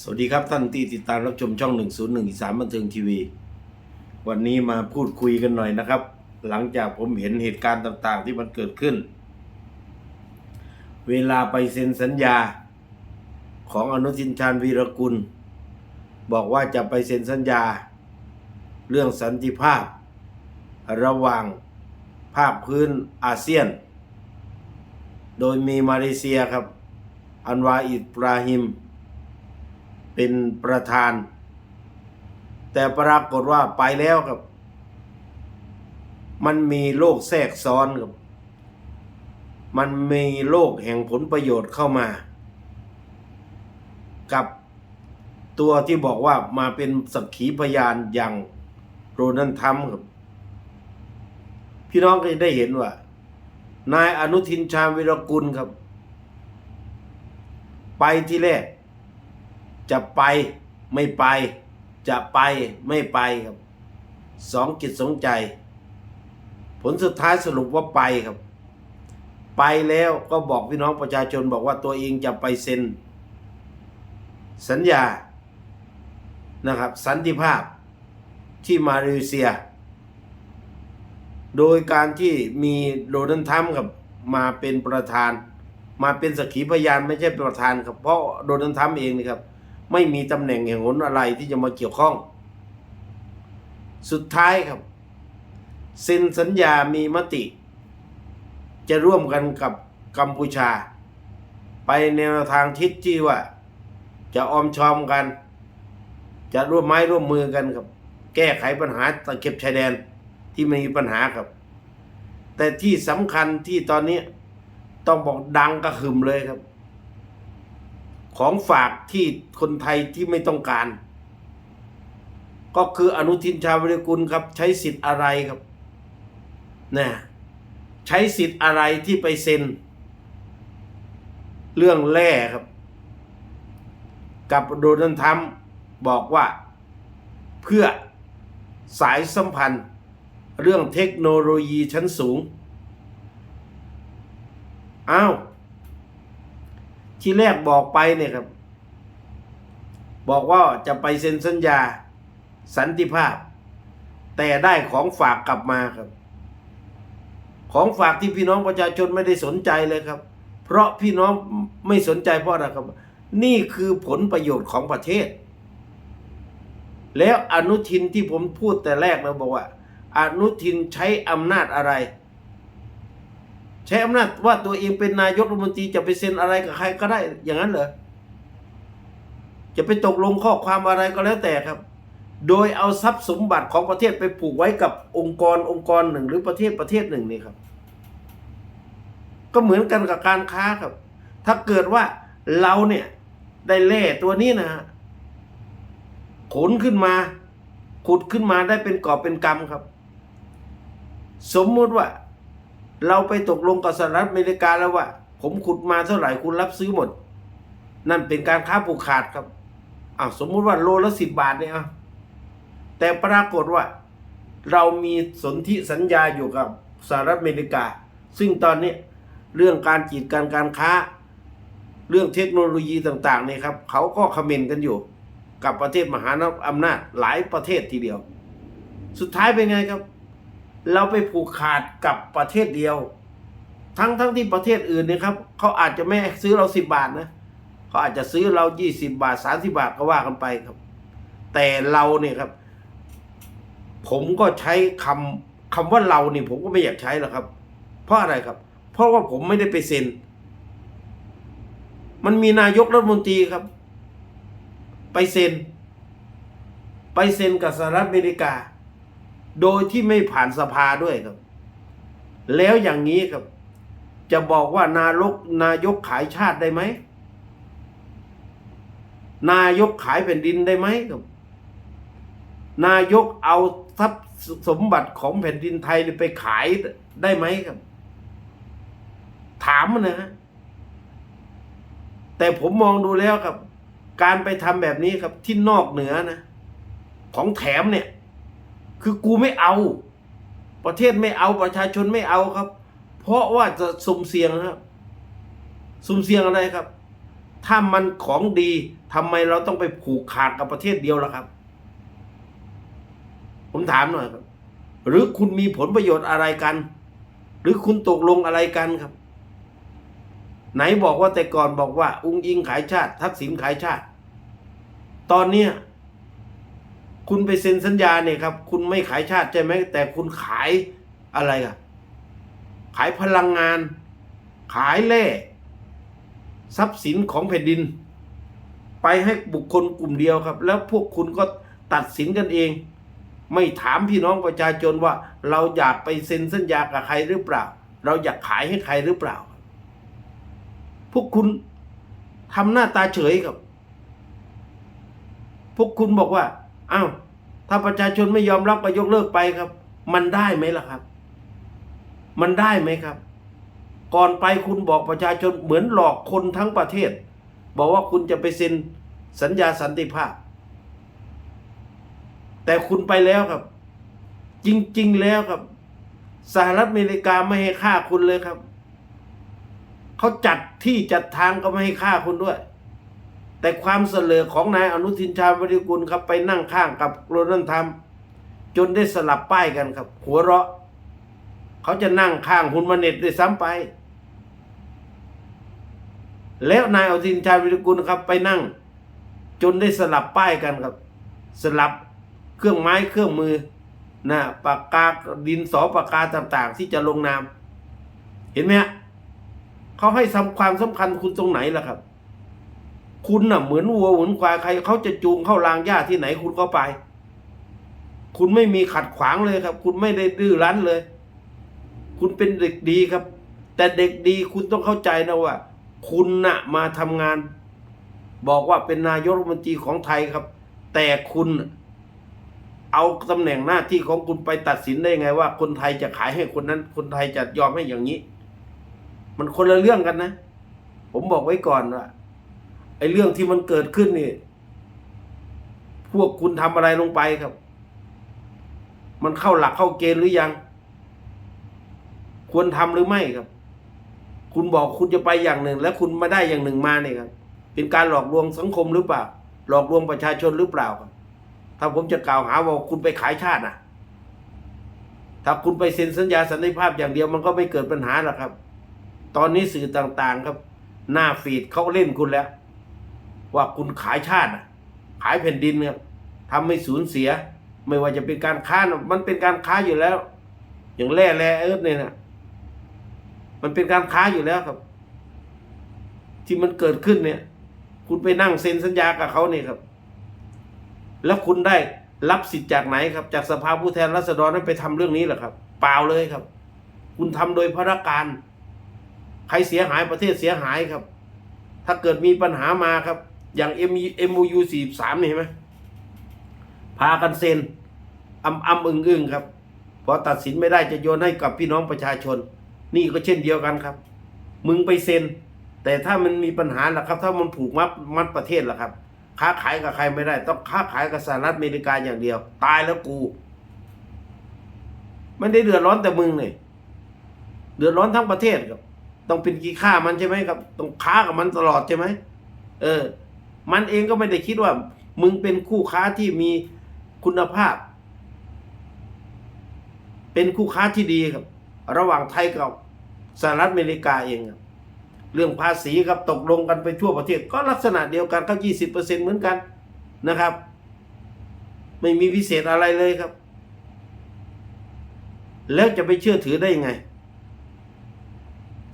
สวัสดีครับท่านที่ติดตามรับชมช่อง 101อีสานบันเทิงทีวี วันนี้มาพูดคุยกันหน่อยนะครับ หลังจากผมเห็นเหตุการณ์ต่างๆ ที่มันเกิดขึ้น เวลาไปเซ็นสัญญาของอนุทินชาญวีรกุล บอกว่าจะไปเซ็นสัญญา เรื่องสันติภาพ ระหว่างภาคพื้นอาเซียน โดยมีมาเลเซียครับ อันวาอิบราฮิม เป็นประธาน แต่ปรากฏว่าไปแล้วครับ มันมีโลกแทรกซ้อนครับ มันมีโลกแห่งผลประโยชน์เข้ามา กับตัวที่บอกว่ามาเป็นสักขีพยานอย่างโรนันทัมครับ พี่น้องก็จะได้เห็นว่า นายอนุทินชาญวิรกุลครับ ไปที่แรก จะไปไม่ไป จะไปไม่ไปครับสองจิตสองใจ ผลสุดท้ายสรุปว่าไปครับ ไปแล้วก็บอกพี่น้องประชาชนบอกว่าตัวเองจะไปเซ็น สัญญานะครับ สันติภาพที่มาเลเซีย โดยการที่มีโดนัลด์ทรัมป์กับมาเป็นประธาน มาเป็นสักขีพยานไม่ใช่ประธานครับเพราะโดนัลด์ทรัมป์เองนี่ครับ ไม่มีตำแหน่งแห่งหนอะไรที่จะมาเกี่ยวข้อง สุดท้ายครับเซ็นสัญญามีมติ จะร่วมกันกับกัมพูชา ไปแนวทางทิศที่ว่า จะออมชอมกัน จะร่วมไม้ร่วมมือกันครับ แก้ไขปัญหาตะเข็บชายแดนที่มีปัญหาครับ แต่ที่สำคัญที่ตอนนี้ต้องบอกดังกระหึ่มเลยครับ ของฝากที่คนไทยที่ไม่ต้องการ ก็คืออนุทินชาญวิรกุลครับ ใช้สิทธิ์อะไรครับนะใช้สิทธิ์อะไรที่ไปเซ็น เรื่องแร่ครับ กับโดนัลด์ทรัมป์บอกว่าเพื่อสายสัมพันธ์ เรื่องเทคโนโลยีชั้นสูง อ้าว ที่แรกบอกไปเนี่ยครับ บอกว่าจะไปเซ็นสัญญาสันติภาพ แต่ได้ของฝากกลับมาครับ ของฝากที่พี่น้องประชาชนไม่ได้สนใจเลยครับ เพราะพี่น้องไม่สนใจเพราะอะไรครับ นี่คือผลประโยชน์ของประเทศ แล้วอนุทินที่ผมพูดแต่แรกเราบอกว่า อนุทินใช้อำนาจอะไร ใช้อำนาจว่าตัวเองเป็นนายกรัฐมนตรีจะไปเซ็นอะไรกับใครก็ได้อย่างนั้นเหรอจะไปตกลงข้อความอะไรก็แล้วแต่ครับ โดยเอาทรัพย์สมบัติของประเทศไปผูกไว้กับองค์กรองค์กรหนึ่ง หรือประเทศประเทศหนึ่งนี่ครับ ก็เหมือนกันกับการค้าครับ ถ้าเกิดว่าเราเนี่ย ได้แร่ตัวนี้นะฮะขนขึ้นมา ขุดขึ้นมาได้เป็นกอบเป็นกำครับ สมมุติว่า เราไปตกลงกับสหรัฐอเมริกาแล้วว่า ผมขุดมาเท่าไหร่คุณรับซื้อหมด นั่นเป็นการค้าผูกขาดครับอ้าวสมมุติว่าโลละสิบบาทเนี่ยอะแต่ปรากฏว่า เรามีสนธิสัญญาอยู่กับสหรัฐอเมริกา ซึ่งตอนนี้เรื่องการจีดการการค้า เรื่องเทคโนโลยีต่างๆเนี่ยครับเขาก็คอมเมนต์กันอยู่ กับประเทศมหาอำนาจหลายประเทศทีเดียว สุดท้ายเป็นไงครับ เราไปผูกขาดกับประเทศเดียว ทั้งทั้งที่ประเทศอื่นเนี่ยครับเขาอาจจะไม่ซื้อเราสิบบาทนะเขาอาจจะซื้อเรายี่สิบาทสามสิบาทก็ว่ากันไปครับ แต่เราเนี่ยครับ ผมก็ใช้คำคำว่าเราเนี่ยผมก็ไม่อยากใช้หรอกครับ เพราะอะไรครับ เพราะว่าผมไม่ได้ไปเซ็นมันมีนายกรัฐมนตรีครับ ไปเซ็น ไปเซ็นกับสหรัฐอเมริกา โดยที่ไม่ผ่านสภาด้วยครับ แล้วอย่างนี้ครับ จะบอกว่านายกนายกขายชาติได้ไหม นายกขายแผ่นดินได้ไหมครับ นายกเอาทรัพย์สมบัติของแผ่นดินไทยไปขายได้ไหมครับ ถามนะฮะแต่ผมมองดูแล้วครับ การไปทำแบบนี้ครับที่นอกเหนือนะ ของแถมเนี่ย คือกูไม่เอา ประเทศไม่เอาประชาชนไม่เอาครับ เพราะว่าจะสุ่มเสี่ยงครับ สุ่มเสี่ยงอะไรครับ ถ้ามันของดีทำไมเราต้องไปผูกขาดกับประเทศเดียวล่ะครับ ผมถามหน่อยครับ หรือคุณมีผลประโยชน์อะไรกัน หรือคุณตกลงอะไรกันครับ ไหนบอกว่าแต่ก่อนบอกว่า อุ้งอิงขายชาติ ทักษิณขายชาติ ตอนเนี้ย คุณไปเซ็นสัญญาเนี่ยครับ คุณไม่ขายชาติใช่ไหมแต่คุณขายอะไรอะขายพลังงาน ขายแร่ทรัพย์สินของแผ่นดิน ไปให้บุคคลกลุ่มเดียวครับ แล้วพวกคุณก็ตัดสินกันเอง ไม่ถามพี่น้องประชาชนว่า เราอยากไปเซ็นสัญญากับใครหรือเปล่า เราอยากขายให้ใครหรือเปล่า พวกคุณทำหน้าตาเฉยครับ พวกคุณบอกว่า อ้าวถ้าประชาชนไม่ยอมรับก็ยกเลิกไปครับ มันได้ไหมล่ะครับ มันได้ไหมครับ ก่อนไปคุณบอกประชาชนเหมือนหลอกคนทั้งประเทศ บอกว่าคุณจะไปเซ็นสัญญาสันติภาพ แต่คุณไปแล้วครับ จริง ๆ แล้วครับ สหรัฐอเมริกาไม่ให้ฆ่าคุณเลยครับเขาจัดที่จัดทางก็ไม่ให้ฆ่าคุณด้วย แต่ความเสลอของนายอนุทินชาญวิริกุลครับไปนั่งข้างกับโรนัลด์ทรัมจนได้สลับป้ายกันครับ หัวเราะ เขาจะนั่งข้างฮุนมาเน็ตด้วยซ้ำไป แล้วนายอนุทินชาญวิริกุลครับไปนั่ง จนได้สลับป้ายกันครับ สลับเครื่องไม้เครื่องมือนะปากกาดินสอปากกาต่างๆ ที่จะลงนาม เห็นไหมฮะเขาให้สำความสำคัญคุณตรงไหนล่ะครับ คุณน่ะเหมือนวัวเหมือนควายใครเขาจะจูงเข้ารางหญ้าที่ไหนคุณก็ไป คุณไม่มีขัดขวางเลยครับ คุณไม่ได้ดื้อรั้นเลย คุณเป็นเด็กดีครับ แต่เด็กดีคุณต้องเข้าใจนะว่า คุณน่ะมาทำงาน บอกว่าเป็นนายกรัฐมนตรีของไทยครับ แต่คุณเอาตำแหน่งหน้าที่ของคุณไปตัดสินได้ไงว่า คนไทยจะขายให้คนนั้น คนไทยจะยอมให้อย่างนี้ มันคนละเรื่องกันนะ ผมบอกไว้ก่อนว่า ไอ้เรื่องที่มันเกิดขึ้นนี่ พวกคุณทำอะไรลงไปครับ มันเข้าหลักเข้าเกณฑ์หรือยัง ควรทำหรือไม่ครับ คุณบอกคุณจะไปอย่างหนึ่ง แล้วคุณมาได้อย่างหนึ่งมาเนี่ยครับ เป็นการหลอกลวงสังคมหรือเปล่า หลอกลวงประชาชนหรือเปล่าครับ ถ้าผมจะกล่าวหาว่าคุณไปขายชาตินะถ้าคุณไปเซ็นสัญญาสันติภาพอย่างเดียวมันก็ไม่เกิดปัญหาหรอกครับ ตอนนี้สื่อต่างๆครับ หน้าฟีดเขาเล่นคุณแล้ว ว่าคุณขายชาติ ขายแผ่นดินครับทำให้สูญเสีย ไม่ว่าจะเป็นการค้านะมันเป็นการค้าอยู่แล้ว อย่างแร่แร่เอิร์ธเนี่ยนะมันเป็นการค้าอยู่แล้วครับ ที่มันเกิดขึ้นเนี่ย คุณไปนั่งเซ็นสัญญากับเขาเนี่ยครับ แล้วคุณได้รับสิทธิ์จากไหนครับ จากสภาผู้แทนราษฎรนั้นไปทำเรื่องนี้เหรอครับ เปล่าเลยครับ คุณทำโดยพระการ ใครเสียหายประเทศเสียหายครับ ถ้าเกิดมีปัญหามาครับ อย่าง M M O U สี่สามนี่เห็นไหมพากันเซ็นอำอำอึงอึงครับพอตัดสินไม่ได้จะโยนให้กับพี่น้องประชาชน นี่ก็เช่นเดียวกันครับ มึงไปเซ็น แต่ถ้ามันมีปัญหาล่ะครับ ถ้ามันผูกมัดมัดประเทศล่ะครับ ค้าขายกับใครไม่ได้ ต้องค้าขายกับสหรัฐอเมริกาอย่างเดียว ตายแล้วกูไม่ได้เดือดร้อนแต่มึงเนี่ยเดือดร้อนทั้งประเทศครับ ต้องเป็นกี่ค่ามันใช่ไหมครับ ต้องค้ากับมันตลอดใช่ไหมเออ มันเองก็ไม่ได้คิดว่า มึงเป็นคู่ค้าที่มีคุณภาพ เป็นคู่ค้าที่ดีครับ ระหว่างไทยกับสหรัฐอเมริกาเองครับเรื่องภาษีครับตกลงกันไปทั่วประเทศ ก็ลักษณะเดียวกันก็ยี่สิบเปอร์เซ็นเหมือนกันนะครับ ไม่มีพิเศษอะไรเลยครับ แล้วจะไปเชื่อถือได้ยังไง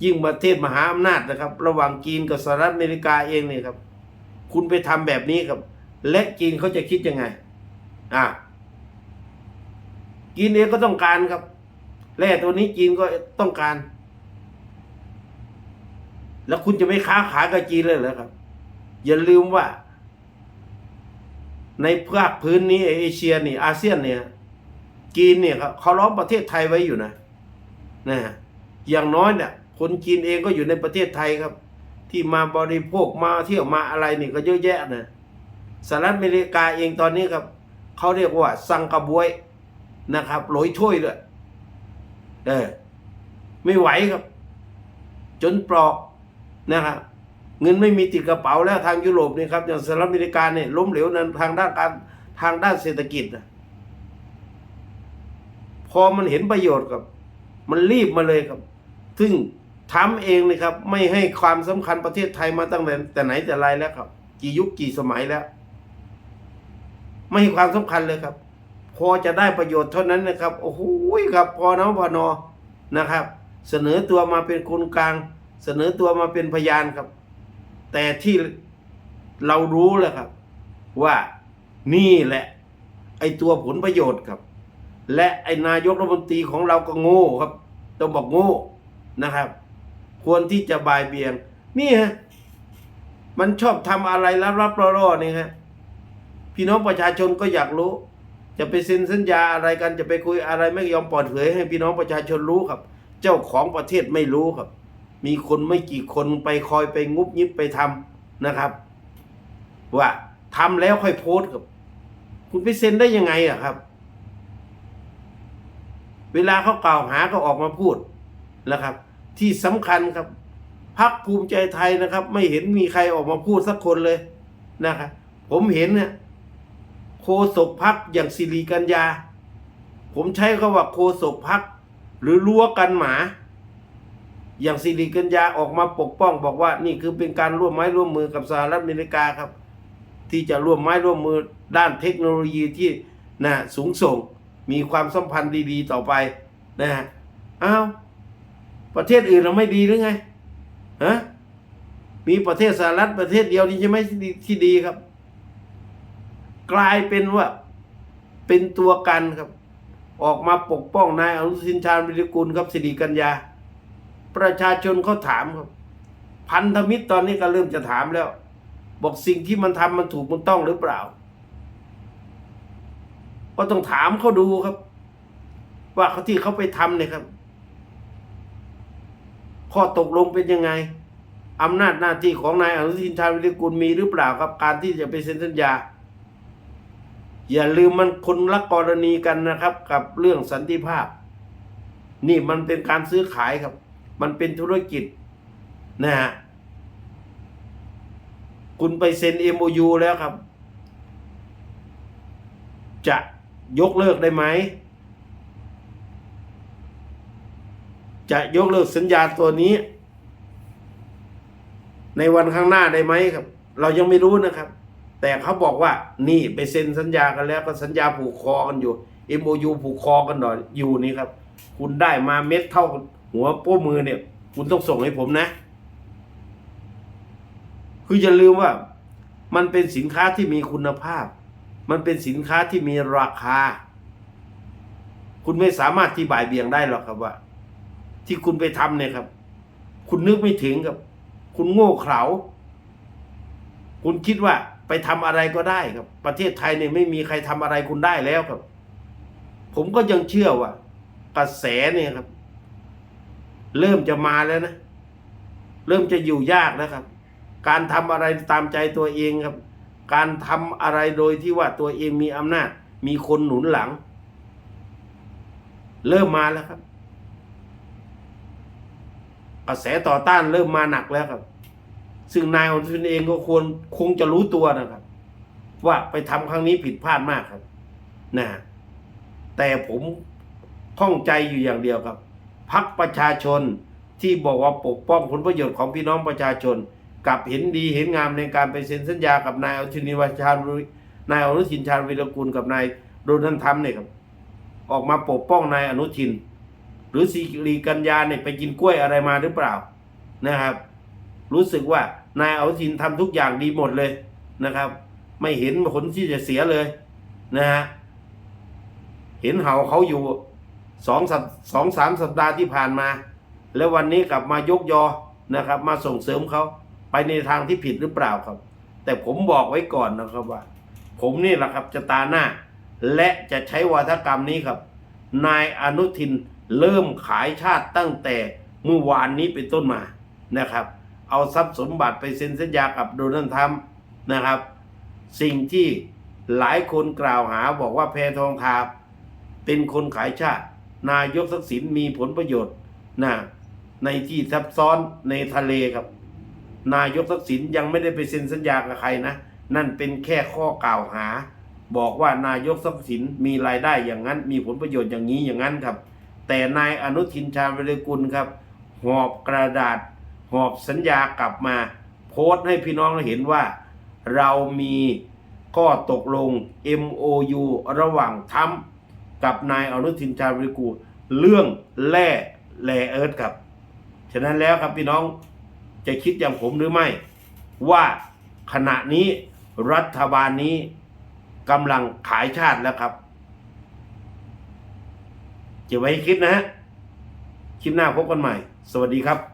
ยิ่งประเทศมหาอำนาจนะครับ ระหว่างจีนกับสหรัฐอเมริกาเองเนี่ยครับ คุณไปทำแบบนี้ครับ และจีนเขาจะคิดยังไง อ่าจีนเองก็ต้องการครับ แร่ตัวนี้จีนก็ต้องการ แล้วคุณจะไม่ค้าขายกับจีนเลยเหรอครับ อย่าลืมว่า ในภาคพื้นนี้เอเชียนี่ อาเซียนเนี่ยจีนเนี่ยครับเขาล้อมประเทศไทยไว้อยู่นะนะฮะอย่างน้อยเนี่ยคนจีนเองก็อยู่ในประเทศไทยครับ ที่มาบริโภคมาเที่ยวมาอะไรนี่ก็เยอะแยะนะสหรัฐอเมริกาเองตอนนี้ครับเขาเรียกว่าสังกะบวยนะครับโหลอยถ้วยเลยเออไม่ไหวครับ จนปลอกนะครับเงินไม่มีติดกระเป๋าแล้วทางยุโรปนี่ครับอย่างสหรัฐอเมริกาเนี่ยล้มเหลวนั้นทางด้านการทางด้านเศรษฐกิจนะพอมันเห็นประโยชน์กับ มันรีบมาเลยครับ ซึ่ง ทำเองเลยครับ ไม่ให้ความสำคัญประเทศไทยมาตั้งแต่แต่ไหนแต่ไรแล้วครับ กี่ยุคกี่สมัยแล้ว ไม่ให้ความสำคัญเลยครับ พอจะได้ประโยชน์เท่านั้นนะครับ โอ้โหครับ พอน้องพอนอนะครับ เสนอตัวมาเป็นคนกลาง เสนอตัวมาเป็นพยานครับ แต่ที่เรารู้แหละครับ ว่านี่แหละ ไอตัวผลประโยชน์ครับ และไอนายกรัฐมนตรีของเราก็โง่ครับ ต้องบอกโง่นะครับ ควรที่จะบายเบียง นี่ฮะ มันชอบทำอะไรรับรับๆล่อๆนี่ฮะ พี่น้องประชาชนก็อยากรู้ จะไปเซ็นสัญญาอะไรกันจะไปคุยอะไรไม่ยอมปิดเผยให้พี่น้องประชาชนรู้ครับ เจ้าของประเทศไม่รู้ครับ มีคนไม่กี่คนไปคอยไปงุบยิบไปทำนะครับ ว่าทำแล้วค่อยโพสต์ครับ คุณไปเซ็นได้ยังไงอะครับ เวลาเขากล่าวหาก็ออกมาพูดนะครับ ที่สำคัญครับพักภูมิใจไทยนะครับ ไม่เห็นมีใครออกมาพูดสักคนเลยนะครับผมเห็นเนี่ยโคศกพักอย่างสิริกัญญา ผมใช้คาว่าโคศกพักหรือรั้วกันหมา อย่างสิริกัญญาออกมาปกป้อง บอกว่านี่คือเป็นการร่วมไม้ร่วมมือกับสหรัฐอเมริกาครับ ที่จะร่วมไม้ร่วมมือด้านเทคโนโลยีที่นะสูงส่งมีความสัมพันธ์ดี ๆ ต่อไปนะฮะอ้าว ประเทศอื่นเราไม่ดีหรือไงฮะมีประเทศสหรัฐประเทศเดียวนี่ใช่ไหมที่ดีที่ดีครับ กลายเป็นว่าเป็นตัวกันครับ ออกมาปกป้องนายอนุทินชาญวิริกุลครับสิริกัญญา ประชาชนเขาถามครับ พันธมิตรตอนนี้ก็เริ่มจะถามแล้ว บอกสิ่งที่มันทำมันถูกมันต้องหรือเปล่า ก็ต้องถามเขาดูครับ ว่าเขาที่เขาไปทำเนี่ยครับ ข้อตกลงเป็นยังไงอำนาจหน้าที่ของนายอนุทินชาญวิริกุลมีหรือเปล่าครับการที่จะไปเซ็นสัญญา อย่าลืมมันคนละกรณีกันนะครับ กับเรื่องสันติภาพ นี่มันเป็นการซื้อขายครับ มันเป็นธุรกิจนะฮะคุณไปเซ็น MOU แล้วครับ จะยกเลิกได้ไหม จะยกเลิกสัญญาตัวนี้ ในวันข้างหน้าได้ไหมครับ เรายังไม่รู้นะครับ แต่เขาบอกว่า นี่ไปเซ็นสัญญากันแล้วก็สัญญาผูกคอกันอยู่ MOU ผูกคอกันหน่อยอยู่นี่ครับ คุณได้มาเม็ดเท่าหัวโป้มือเนี่ย คุณต้องส่งให้ผมนะ คืออย่าลืมว่า มันเป็นสินค้าที่มีคุณภาพ มันเป็นสินค้าที่มีราคา คุณไม่สามารถที่บ่ายเบี่ยงได้หรอกครับว่า ที่คุณไปทำเนี่ยครับ คุณนึกไม่ถึงครับ คุณโง่เขลาคุณคิดว่าไปทำอะไรก็ได้ครับ ประเทศไทยเนี่ยไม่มีใครทำอะไรคุณได้แล้วครับ ผมก็ยังเชื่อว่า กระแสเนี่ยครับ เริ่มจะมาแล้วนะ เริ่มจะอยู่ยากแล้วครับ การทำอะไรตามใจตัวเองครับ การทำอะไรโดยที่ว่าตัวเองมีอำนาจ มีคนหนุนหลัง เริ่มมาแล้วครับ กระแสต่อต้านเริ่มมาหนักแล้วครับ ซึ่งนายอนุทินเองก็ควรคงจะรู้ตัวนะครับ ว่าไปทำครั้งนี้ผิดพลาดมากครับนะแต่ผมข้องใจอยู่อย่างเดียวครับพักประชาชนที่บอกว่าปกป้องผลประโยชน์ของพี่น้องประชาชนกับเห็นดีเห็นงามในการไปเซ็นสัญญากับนายอนุทินวชาญวินายอนุทินชาญวิรกุลกับนายโดนัลด์ทรัมป์เนี่ยครับ ออกมาปกป้องนายอนุทิน หรือสิริกัญญาเนี่ยไปกินกล้วยอะไรมาหรือเปล่านะครับ รู้สึกว่านายอนุทินทำทุกอย่างดีหมดเลยนะครับ ไม่เห็นผลที่จะเสียเลยนะฮะเห็นเห่าเขาอยู่สองสัปสองสามสัปดาห์ที่ผ่านมา แล้ววันนี้กลับมายกยอนะครับ มาส่งเสริมเขาไปในทางที่ผิดหรือเปล่าครับ แต่ผมบอกไว้ก่อนนะครับว่า ผมนี่แหละครับจะตาหน้า และจะใช้วาทกรรมนี้ครับ นายอนุทิน เริ่มขายชาติตั้งแต่เมื่อวานนี้เป็นต้นมานะครับ เอาทรัพย์สมบัติไปเซ็นสัญญากับโดนัลด์ทรัมป์นะครับ สิ่งที่หลายคนกล่าวหาบอกว่าแพทองทาเป็นคนขายชาติ นายกทักษิณมีผลประโยชน์นะในที่ซับซ้อนในทะเลครับ นายกทักษิณยังไม่ได้ไปเซ็นสัญญากับใครนะ นั่นเป็นแค่ข้อกล่าวหา บอกว่านายกทักษิณมีรายได้อย่างนั้น มีผลประโยชน์อย่างนี้อย่างนั้นครับ แต่นายอนุทินชาญวิรกุลครับ หอบกระดาษ หอบสัญญากลับมา โพสต์ให้พี่น้องเห็นว่า เรามีข้อตกลง MOU ระหว่างทรัมกับนายอนุทินชาญวิรกูลเรื่องแร่แร่เอิร์ธครับ ฉะนั้นแล้วครับพี่น้องจะคิดอย่างผมหรือไม่ ว่าขณะนี้รัฐบาลนี้กำลังขายชาติแล้วครับ เก็บไว้ให้คิดนะฮะคลิปหน้าพบกันใหม่ สวัสดีครับ